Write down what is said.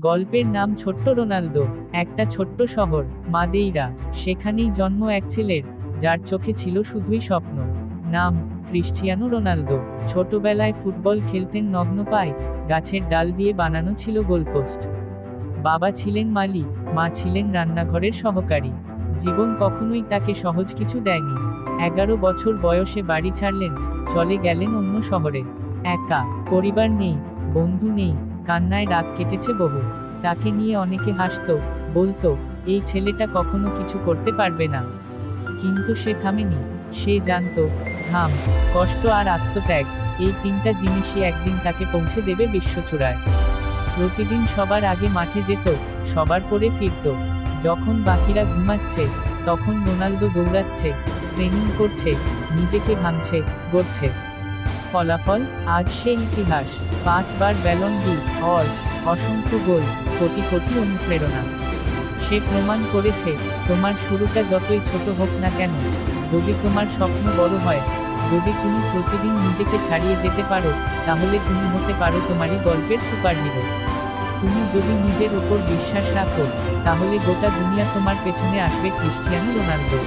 গল্পের নাম ছোট্ট রোনালদো, একটা ছোট্ট শহর, মাদেইরা। সেখানেই জন্ম এক ছেলের, যার চোখে ছিল শুধুই স্বপ্ন। নাম, ক্রিশ্চিয়ানো রোনালদো। ছোটবেলায় ফুটবল খেলতেন নগ্ন পায়, গাছের ডাল দিয়ে বানানো ছিল গোলপোস্ট বাবা ছিলেন মালি মা ছিলেন রান্নাঘরের সহকারী। জীবন কখনোই তাকে সহজ কিছু দেয়নি। এগারো বছর বয়সে বাড়ি ছাড়লেন, চলে গেলেন অন্য শহরে। একা, পরিবার নেই, বন্ধু নেই কান্নায় রাত কেটেছে বহু। তাকে নিয়ে অনেকে হাসতো, বলতো, এই ছেলেটা কখনো কিছু করতে পারবে না। কিন্তু সে থামেনি। সে জানত ঘাম কষ্ট আর আত্মত্যাগ, এই তিনটা জিনিসই একদিন তাকে পৌঁছে দেবে বিশ্বচূড়ায়। প্রতিদিন সবার আগে মাঠে যেত, সবার পরে ফিরত। যখন বাকিরা ঘুমাচ্ছে, তখন রোনালদো দৌড়াচ্ছে ট্রেনিং করছে, নিজেকে ভাঙছে, গড়ছে। ফলাফল আজ সে ইতিহাস। পাঁচবার ব্যালন ডি অর অসংখ্য গোল, কোটি কোটি অনুপ্রেরণা। সে প্রমাণ করেছে, তোমার শুরুটা যতই ছোট হোক না কেন, যদি তোমার স্বপ্ন বড় হয়, যদি তুমি প্রতিদিন নিজেকে ছাড়িয়ে যেতে পারো, তাহলে তুমি হতে পারো তোমারই গল্পের সুপারহিরো। তুমি যদি নিজের উপর বিশ্বাস রাখো, তাহলে গোটা দুনিয়া তোমার পেছনে আসবে, ক্রিশ্চিয়ানো রোনালদো।